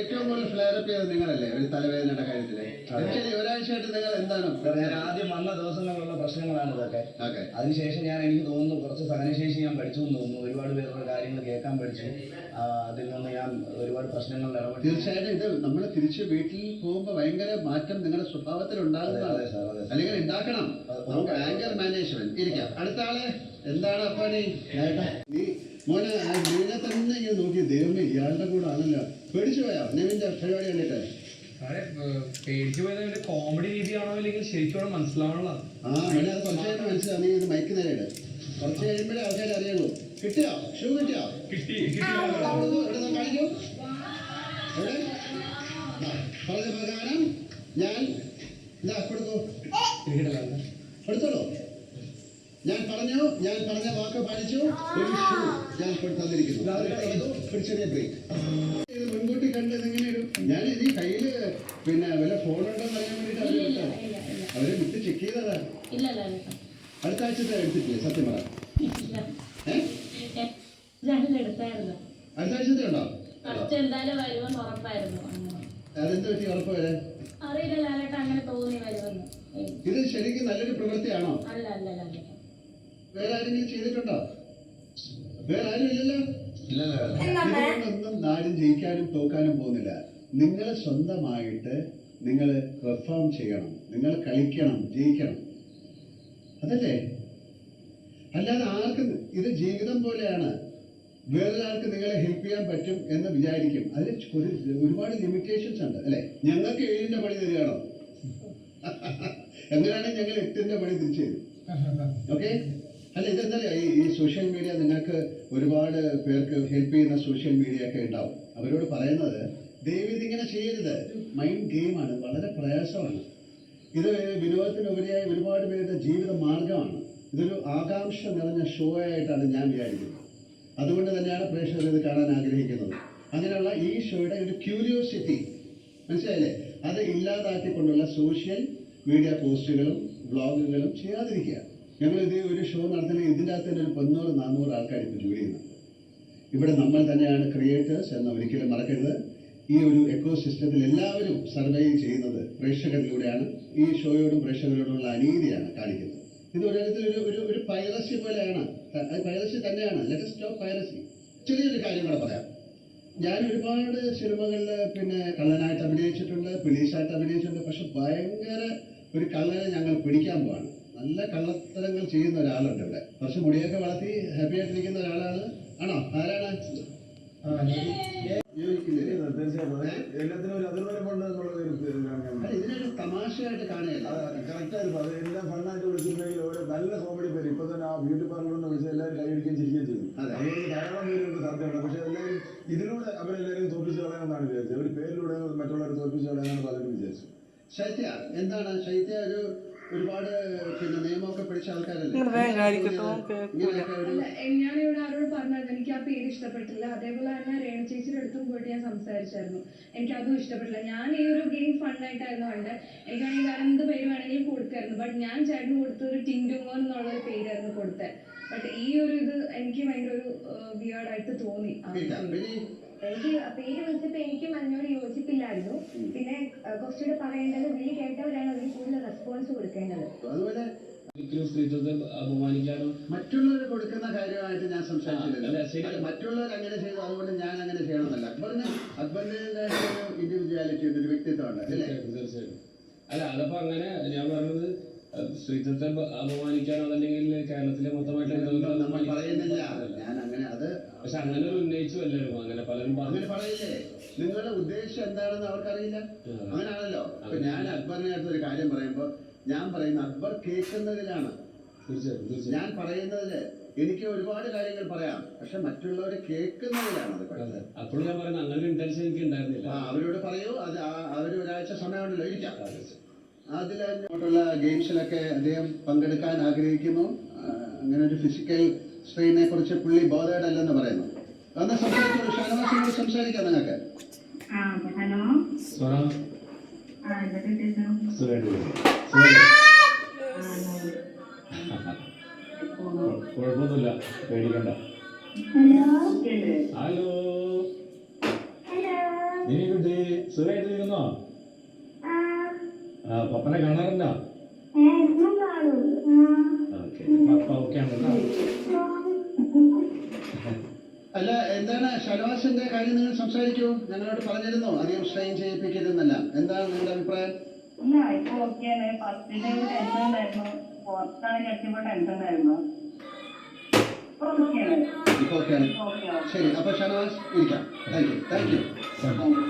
ഏറ്റവും കൂടുതൽ flare up ചെയ്തത് നിങ്ങളല്ലേ? ഒരു തലവേദനയുടെ കാര്യത്തിൽ. ഒരാഴ്ചയായിട്ട് നിങ്ങൾ എന്താണ്? ഞാൻ ആദ്യം വന്ന ദിവസങ്ങളിലുള്ള പ്രശ്നങ്ങളാണ് ഇതൊക്കെ. അതിനുശേഷം ഞാൻ എനിക്ക് തോന്നുന്നു കുറച്ച് സഹനശേഷി ഞാൻ പഠിച്ചു എന്ന് തോന്നുന്നു. ഒരുപാട് പേരുടെ കാര്യങ്ങൾ കേൾക്കാൻ പഠിച്ചു. അതിൽ നിന്ന് ഞാൻ ഒരുപാട് പ്രശ്നങ്ങളിൽ ഇടപെട്ടു തീർച്ചയായിട്ടും ഇത് നമ്മൾ തിരിച്ച് വീട്ടിൽ പോകുമ്പോൾ ഭയങ്കര മാറ്റം നിങ്ങളുടെ സ്വഭാവത്തിൽ ഉണ്ടാകുന്നതാണ്. അല്ലെങ്കിൽ ഉണ്ടാക്കണം. നമുക്ക് ആങ്കർ മാനേജ്മെന്റ് ഇരിക്കാം. അടുത്ത ആൾ എന്താണ് അപ്പാണി? നീ മോനെ നിന്നെ തന്നെ ഇങ്ങനെ നോക്കി. ദൈവമേ ഇയാളുടെ കൂടെ ആണല്ലോ. പേടിച്ചു പോയോ? നിവിന്റെ പരിപാടി കണ്ടിട്ട്? പേടിച്ചു പോയത് കോമഡി രീതിയാണോ അല്ലെങ്കിൽ ശരിക്കും അവിടെ മനസ്സിലാവണല്ലോ ആ അവനെ അത് കുറച്ചായിട്ട് മനസ്സിലാവും. നീ ഇത് മൈക്ക് നേരിട്. കുറച്ച് കഴിയുമ്പോഴേ ആൾക്കാർ അറിയുള്ളൂ. കിട്ടിയോ? ഷൂ കിട്ടിയോ? കിട്ടി കാണിക്കൂ. എവിടെ? പറഞ്ഞ പ്രകാരം ഞാൻ ഇതാ കൊടുക്കൂ എടുത്തോളൂ ഞാൻ പറഞ്ഞു ഞാൻ പറഞ്ഞ വാക്ക് പാലിച്ചു. ഒരു ഷൂ ഞാൻ ഇപ്പോൾ തന്നിരിക്കുന്നു. അത് ഒരു ചെറിയ ബ്രേക്ക് ഇത് മുൻകൂട്ടി കണ്ടത് എങ്ങനെ ഞാൻ ഈ കയ്യിൽ പിന്നെ വല്ല ഫോണുണ്ടോന്ന് അറിയാൻ വേണ്ടിട്ട് അവർ വിട്ട് ചെക്ക് ചെയ്തതാ. അടുത്ത ആഴ്ചത്തെ എടുത്തിട്ടില്ലേ? സത്യം പറ. അടുത്ത ആഴ്ചത്തെ ഉണ്ടോ. അതെന്ത് പറ്റി ഉറപ്പ് വരെ അറിയില്ല ലാലേട്ട അങ്ങനെ തോന്നി വരുമെന്ന്. ഇത് ശരിക്കും നല്ലൊരു പ്രവൃത്തിയാണോ? അല്ല അല്ല അല്ല. വേറെ ആരെങ്കിലും ചെയ്തിട്ടുണ്ടോ? വേറെ ആരും ഇല്ലല്ലോ. ഇതുകൊണ്ടൊന്നും നാടും ജയിക്കാനും തോക്കാനും പോകുന്നില്ല. നിങ്ങൾ സ്വന്തമായിട്ട് നിങ്ങൾ പെർഫോം ചെയ്യണം. നിങ്ങൾ കളിക്കണം ജയിക്കണം. അതല്ലേ? അല്ലാതെ ആർക്കും ഇത് ജീവിതം പോലെയാണ്. വേറൊരാൾക്ക് നിങ്ങളെ ഹെൽപ്പ് ചെയ്യാൻ പറ്റും എന്ന് വിചാരിക്കും. അതിൽ ഒരു ഒരുപാട് ലിമിറ്റേഷൻസ് ഉണ്ട് അല്ലെ? ഞങ്ങൾക്ക് ഏഴിന്റെ പണി തരികയാണോ? എങ്ങനെയാണെങ്കിൽ ഞങ്ങൾ എട്ടിന്റെ പണി തിരിച്ചു തരും? ഓക്കെ അല്ല ഇതെന്താ ഈ സോഷ്യൽ മീഡിയ നിങ്ങൾക്ക് ഒരുപാട് പേർക്ക് ഹെൽപ്പ് ചെയ്യുന്ന സോഷ്യൽ മീഡിയ ഒക്കെ ഉണ്ടാവും. അവരോട് പറയുന്നത് ദൈവം ഇതിങ്ങനെ ചെയ്യരുത്. മൈൻഡ് ഗെയിമാണ് വളരെ പ്രയാസമാണ്. ഇത് വിനോദത്തിനുപരിയായി ഒരുപാട് പേരുടെ ജീവിത മാർഗമാണ് ഇതൊരു ആകാംക്ഷ നിറഞ്ഞ ഷോ ആയിട്ടാണ് ഞാൻ വിചാരിക്കുന്നത്. അതുകൊണ്ട് തന്നെയാണ് പ്രേക്ഷകർ ഇത് കാണാൻ ആഗ്രഹിക്കുന്നത്. അങ്ങനെയുള്ള ഈ ഷോയുടെ ഒരു ക്യൂരിയോസിറ്റി മനസ്സിലായില്ലേ? അത് ഇല്ലാതാക്കിക്കൊണ്ടുള്ള സോഷ്യൽ മീഡിയ പോസ്റ്റുകളും വ്ളോഗുകളും ചെയ്യാതിരിക്കുക. ഞങ്ങൾ ഇത് ഒരു ഷോ നടത്തുന്ന ഇതിന്റെ അകത്ത് തന്നെ ഒരു പന്നൂറ് നാനൂറ് ആൾക്കാർ ഇപ്പോൾ ജോലി ചെയ്യുന്നുണ്ട്. ഇവിടെ നമ്മൾ തന്നെയാണ് ക്രിയേറ്റേഴ്സ് എന്ന് ഒരിക്കലും മറക്കരുത്. ഈ ഒരു എക്കോ സിസ്റ്റത്തിൽ എല്ലാവരും സർവൈവ് ചെയ്യുന്നത് പ്രേക്ഷകരിലൂടെയാണ്. ഈ ഷോയോടും പ്രേക്ഷകരോടുമുള്ള അനീതിയാണ് കാണിക്കുന്നത്. ഇത് ഒരു തരത്തിൽ ഒരു ഒരു പൈറസി പോലെയാണ്. പൈറസി തന്നെയാണ്. ലെറ്റ് സ്റ്റോപ്പ് പൈറസി ചെറിയൊരു കാര്യം കൂടെ പറയാം. ഞാൻ ഒരുപാട് സിനിമകളിൽ പിന്നെ കള്ളനായിട്ട് അഭിനയിച്ചിട്ടുണ്ട് പോലീസായിട്ട് അഭിനയിച്ചിട്ടുണ്ട്. പക്ഷെ ഭയങ്കര ഒരു കള്ളനെ ഞങ്ങൾ പിടിക്കാൻ പോവാണ്. നല്ല കള്ളത്തരങ്ങൾ ചെയ്യുന്ന ഒരാളുണ്ട് ഇവിടെ. കുറച്ച് മുടിയൊക്കെ വളർത്തി ഹാപ്പി ആയിട്ടിരിക്കുന്ന ഒരാളാണ്. ആണോ? ആരാണ്? യോജിക്കുന്നില്ലേ? തീർച്ചയായിട്ടും അതെ. എല്ലാത്തിനും ഒരു അതിർവരമ്പുണ്ട് എന്നുള്ളത് ഒരു ഇത് ഞാൻ അല്ല, കാണുന്നു. ഇതിനൊരു തമാശയായിട്ട് കാണുകയല്ല. അത് correct ആയിരുന്നു. അത് എല്ലാം ഫണ്ണായിട്ട് വിളിച്ചിട്ടുണ്ടെങ്കിൽ ഓരോ നല്ല കോമഡി പേര്. ഇപ്പൊ തന്നെ ആ ബ്യൂട്ടി പാർലറിൽ നിന്ന് വിളിച്ച് എല്ലാവരും കൈയടിക്കുകയും ചിരിക്കുകയും ചെയ്തു അതെ. അതുകൊണ്ട് ധാരാളം പേരുണ്ട് സാധ്യതയുണ്ട് പക്ഷെ എല്ലാവരും ഇതിലൂടെ അവരെല്ലാവരും തോൽപ്പിച്ച് കളയാമെന്നാണ് വിചാരിച്ചത്. ഒരു പേരിലൂടെ മറ്റുള്ളവരെ തോൽപ്പിച്ച് കളയാനാണ് പലരും വിചാരിച്ചു ശൈത്യ എന്താണ്? ശൈത്യ ഒരു ഒരുപാട് പിന്നെ നിയമമൊക്കെ പഠിച്ച ആൾക്കാരല്ലേ? ഞാനിവിടെ ആരോട് പറഞ്ഞായിരുന്നു എനിക്ക് ആ പേര് ഇഷ്ടപ്പെട്ടില്ല. അതേപോലെ തന്നെ രേണു ചേച്ചിയുടെ അടുത്തും പോയിട്ട് ഞാൻ സംസാരിച്ചായിരുന്നു. എനിക്ക് അതും ഇഷ്ടപ്പെട്ടില്ല. ഞാൻ ഈ ഒരു ഗെയിം ഫണ്ണായിട്ടായിരുന്നു കണ്ടത്. എനിക്കാണെങ്കിൽ വേറെ എന്ത് പേര് വേണമെങ്കിലും കൊടുക്കായിരുന്നു. ബട്ട് ഞാൻ ചേട്ടന് കൊടുത്ത ഒരു ടിൻഡുമോൻ എന്നുള്ള ഒരു പേരായിരുന്നു കൊടുത്തത്. ബട്ട് ഈ ഒരു ഇത് എനിക്ക് ഭയങ്കര ഒരു വിയേർഡായിട്ട് തോന്നി. എനിക്ക് പേര് വിളിച്ചപ്പോ എനിക്കും അതിനോട് യോജിപ്പില്ലായിരുന്നു. പിന്നെ കുറച്ചുകൂടെ പറയേണ്ടത് വിളി കേട്ടവരാണ് അതിന് കൂടുതൽ റെസ്പോൺസ് കൊടുക്കേണ്ടത്. അതുപോലെ ഒരിക്കലും സ്ത്രീത്വത്തെ അപമാനിക്കാനോ മറ്റുള്ളവർ കൊടുക്കുന്ന കാര്യമായിട്ട് ഞാൻ ശരി. മറ്റുള്ളവർ അങ്ങനെ ചെയ്തു അതുകൊണ്ട് ഞാൻ അങ്ങനെ ചെയ്യണമെന്നല്ല. അക്ബറിന് അക്ബറിന്റെ ഒരു ഇൻഡിവിജ്വാലിറ്റി ഉണ്ട് ഒരു വ്യക്തിത്വമുണ്ട് അല്ലേ? തീർച്ചയായിട്ടും അല്ല അതപ്പോ അങ്ങനെ ഞാൻ പറഞ്ഞത് സ്ത്രീത്വത്തെ അപമാനിക്കാനോ അതല്ലെങ്കിൽ കേരളത്തിലെ മൊത്തമായിട്ട് പറയുന്നില്ല. ഞാൻ അങ്ങനെ അത് പക്ഷെ അങ്ങനെ ഉന്നയിച്ചു എല്ലാവരും. അങ്ങനെ പലരും പറഞ്ഞു. അങ്ങനെ പറയില്ലേ? നിങ്ങളുടെ ഉദ്ദേശം എന്താണെന്ന് അവർക്കറിയില്ല. അങ്ങനെയാണല്ലോ അപ്പൊ ഞാൻ അക്ബറിനെ അടുത്ത് ഒരു കാര്യം പറയുമ്പോൾ ഞാൻ പറയുന്ന അക്ബർ കേൾക്കുന്നതിലാണ്. ഞാൻ പറയുന്നതിൽ എനിക്ക് ഒരുപാട് കാര്യങ്ങൾ പറയാം. പക്ഷെ മറ്റുള്ളവരെ കേൾക്കുന്നതിലാണ് അത് അപ്പോഴും ഞാൻ പറയുന്നത് അങ്ങനെ ഇന്റൻഷൻ എനിക്ക് ഉണ്ടായിരുന്നില്ല. അവരോട് പറയൂ. അത് അവർ അവർ ഒരാഴ്ച സമയമുണ്ടല്ലോ ഇരിക്കാം. അതെ. അതിൽ അങ്ങോട്ടുള്ള ഗെയിംസിലൊക്കെ അദ്ദേഹം പങ്കെടുക്കാൻ ആഗ്രഹിക്കുന്നു. അങ്ങനെ ഒരു ഫിസിക്കൽ സ്ട്രെയിനെ കുറിച്ച് പുള്ളി ബോധേഡ് അല്ലെന്ന് പറയുന്നു. അന്ന് സംസാരിച്ചോളൂ ഷാനവാസിനോട് സംസാരിക്കാം നിങ്ങൾക്ക് കുഴപ്പമൊന്നുമില്ല. പേടിക്കണ്ട. ഹലോ. ഹലോ. ഹലോ. നീ കുട്ടി സുഖമായിട്ടിരിക്കുന്നോ ആ പപ്പനെ കാണാറുണ്ടോ? അല്ല എന്താണ് ഷലവാസിന്റെ കാര്യം നിങ്ങൾ സംസാരിക്കൂ? ഞങ്ങളോട് പറഞ്ഞിരുന്നോ? അധികം സ്ട്രെയിൻ ചെയ്യിപ്പിക്കരുതെന്നല്ല. എന്താണ് നിങ്ങളുടെ അഭിപ്രായം? ഇല്ല ഇപ്പൊ ഓക്കെയാണ്. ഫസ്റ്റിന്റെ ഒരു ടെൻഷൻ ഉണ്ടായിരുന്നു. പുറത്താണ് കെട്ടിയപ്പോ ടെൻഷൻ ഉണ്ടായിരുന്നു. ഇപ്പൊ ഓക്കെയാണ്. ഓക്കെ ശരി അപ്പൊ ഷനവാസ് ഇരിക്കാം. Thank you thank you